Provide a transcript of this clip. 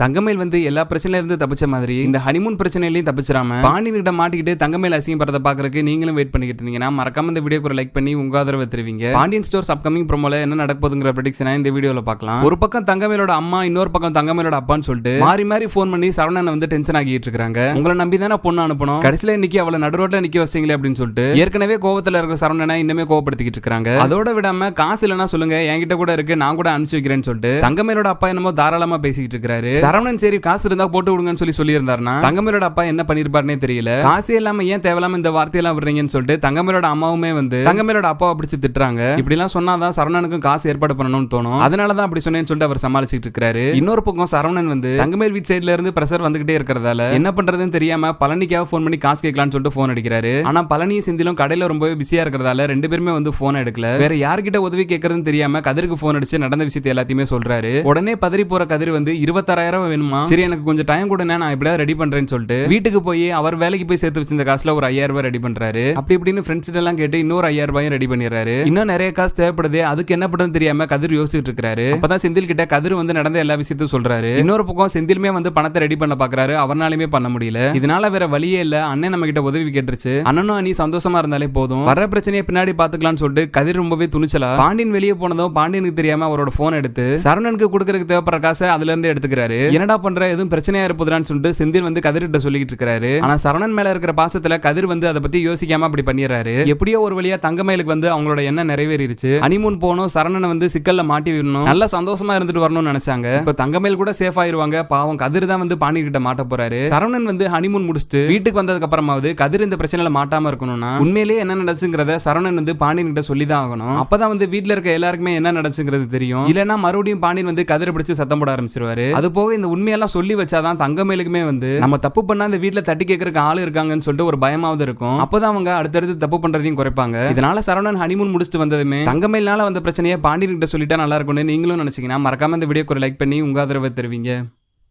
தங்கமேல் வந்து எல்லா பிரச்சனையில இருந்து தப்பிச்ச மாதிரி இந்த ஹனிமூன் பிரச்சனையிலையும் தப்பிச்சிடாம பாண்டியனிடம் கிட்ட மாட்டிக்கிட்டு தங்கமேல் அசிங்கப்படுறத பாக்குறதுக்கு நீங்களும் வெயிட் பண்ணிக்கிட்டு இருந்தீங்கன்னா மறக்காம இந்த வீடியோக்கு லைக் பண்ணி உங்க ஆதரவை தெரிவிங்க. பாண்டியன் ஸ்டோர்ஸ் அப்கமிங் ப்ரோமோல என்ன நடக்குதுங்கிற போகுதுங்கிற இந்த வீடியோல பார்க்கலாம். ஒரு பக்கம் தங்கமேலோட அம்மா இன்னொரு பக்கம் தங்கமேலோட அப்பான்னு சொல்லிட்டு மாறி மாறி ஃபோன் பண்ணி சரவணனை வந்து டென்ஷன் ஆகிட்டு இருக்காங்க. உங்களை நம்பி தானே பொண்ணு அனுப்பணும்? கடைசியில இன்னைக்கு அவளை நடுரோட்ல நிக்க வச்சீங்களே அப்படின்னு சொல்லிட்டு ஏற்கனவே கோவத்துல இருக்கிற சரவணனை இன்னுமே கோவப்படுத்திக்கிட்டு இருக்காங்க. அதோட விடாம காசு இல்லைன்னா சொல்லுங்க என்கிட்ட கூட இருக்கு நான் கூட அனுப்பிச்சு வைக்கிறேன்னு சொல்லிட்டு தங்கமேலோட அப்பா என்னமோ தாராளமா பேசிக்கிட்டு இருக்காரு சரவணன் சரி காசு இருந்தா போட்டு விடுங்கன்னு சொல்லி சொல்லியிருந்தாருன்னா தங்கமேலோட அப்பா என்ன பண்ணிருப்பாருனே தெரியல. காசு இல்லாம ஏன் தேவையில்லாம இந்த வார்த்தையெல்லாம் விடுறீங்கன்னு சொல்லிட்டு தங்கமேலோட அம்மாவுமே வந்து தங்கமேலோட அப்பாவை பிடிச்சி திட்டுறாங்க. இப்படி எல்லாம் சொன்னாதான் சரவணனுக்கும் காசு ஏற்பாடு பண்ணணும்னு தோணும். அதனாலதான் அப்படி சொன்னேன்னு சொல்லிட்டு அவர் சமாளிச்சிட்டு இருக்காரு. இன்னொரு பக்கம் சரவணன் வந்து தங்கமேல் வீட் சைடுல இருந்து பிரஷர் வந்துகிட்டே இருக்கிறதால என்ன பண்றதுன்னு தெரியாம பழனிக்காக போன் பண்ணி காசு கேட்கலாம்னு சொல்லிட்டு ஃபோன் அடிக்கிறாரு. ஆனா பழனியும் செந்திலும் கடையில ரொம்பவே பிஸியா இருக்கிறதால ரெண்டு பேருமே வந்து போன் எடுக்கல. வேற யார்கிட்ட உதவி கேட்கறதுன்னு தெரியாம கதிருக்கு போன் அடிச்சு நடந்த விஷயத்தை எல்லாத்தையுமே சொல்றாரு. உடனே பதறி போற கதிர் வந்து இருபத்தாறாயிரம் வேணுமா? சரி எனக்கு கொஞ்சம் டைம் கொடுங்க நான் எப்படியாவது ரெடி பண்றேன்னு சொல்லிட்டு வீட்டுக்கு போய் அவர் வேலைக்கு போய் சேர்த்து வச்சிருந்த காசுல ஒரு ஐயாயிரம் ரூபாய் ரெடி பண்றாரு. அப்படி இப்படின்னு ஃப்ரெண்ட்ஸ் எல்லாம் கேட்டு இன்னொரு ஐயாயிரம் ரூபாயும் ரெடி பண்ணிடுறாரு. இன்னும் நிறைய காசு தேவைப்படுது. அதுக்கு என்ன பண்ணுறது தெரியாம கதிர் யோசிச்சுட்டு இருக்காரு அப்பதான் செந்தில் கிட்ட கதிர் வந்து நடந்த எல்லா விஷயத்தையும் சொல்றாரு. இன்னொரு பக்கம் செந்திலுமே வந்து பணத்தை ரெடி பண்ண பாக்குறாரு. அவர்னாலுமே பண்ண முடியல. இதனால வேற வழியே இல்ல. அண்ணன் நம்ம கிட்ட உதவி கேட்டுருச்சு. அண்ணனும் நீ சந்தோஷமா இருந்தாலே போதும். வர பிரச்சனையை பின்னாடி பாத்துக்கலாம்னு சொல்லிட்டு கதிர் ரொம்பவே துணிச்சலா பாண்டியன் வெளியே போனதும் பாண்டியனுக்கு தெரியாம அவரோட போன் எடுத்து சரவணனுக்கு கொடுக்கறதுக்கு தேவைப்படுற காசை அதுல இருந்து எடுத்துக்கிறாரு. என்னடா பண்ற? எதுவும் பிரச்சனையா இருப்பதுறான்னு சொல்லிட்டு செந்தில் வந்து கதிர்கிட்ட சொல்லிக்கிட்டு இருக்காரு. ஆனா சரவணன் மேல இருக்கிற பாசத்துல கதிர் வந்து அதை பத்தி யோசிக்காம அப்படி பண்ணிடுறாரு. எப்படியோ ஒரு வழியா தங்கமயிலுக்கு வந்து அவங்களோட எண்ணம் நிறைவேறிடுச்சு. அனிமூன் போனோம் சரணனை வந்து சிக்கல்ல மாட்டி விடணும். நல்லா சந்தோஷமா இருந்துட்டு வரணும்னு நினைச்சாங்க. இப்ப தங்கமயில் கூட சேஃப் ஆயிருவாங்க. பாவம் கதிர் தான் வந்து பாண்டி கிட்ட மாட்ட போறாரு. சரவணன் வந்து ஹனிமூன் முடிச்சுட்டு வீட்டுக்கு வந்ததுக்கு அப்புறமாவது கதிர் இந்த பிரச்சனையில மாட்டாம இருக்கணும்னா உண்மையிலேயே என்ன நடச்சுங்கிறத சரவணன் வந்து பாண்டியன் கிட்ட சொல்லி தான் ஆகணும். அப்பதான் வந்து வீட்டுல இருக்க எல்லாருக்குமே என்ன நடச்சுங்கிறது தெரியும். இல்லைன்னா மறுபடியும் பாண்டியன் வந்து கதிரை பிடிச்சு சத்தம் போட ஆரம்பிச்சிருவாரு. அது போக இந்த உண்மையெல்லாம் சொல்லி வச்சாதான் தங்கமேலுக்குமே வந்து நம்ம தப்பு பண்ணா இந்த வீட்டில் தட்டி கேட்கறக்கு ஆள் இருக்காங்கன்னு சொல்லிட்டு ஒரு பயமாவது இருக்கும். அப்பதான் அவங்க அடுத்தடுத்து தப்பு பண்றதையும் குறைப்பாங்க. இதனால சரவணன் ஹனிமூன் முடிச்சுட்டு வந்ததுமே தங்கமேல்னால வந்த பிரச்சனையை பாண்டியன் கிட்ட சொல்லிட்டா நல்லா இருக்கும்னு நீங்களும் நினைச்சீங்கன்னா மறக்காம இந்த வீடியோக்கு ஒரு லைக் பண்ணி உங்க ஆதரவை தருவீங்க.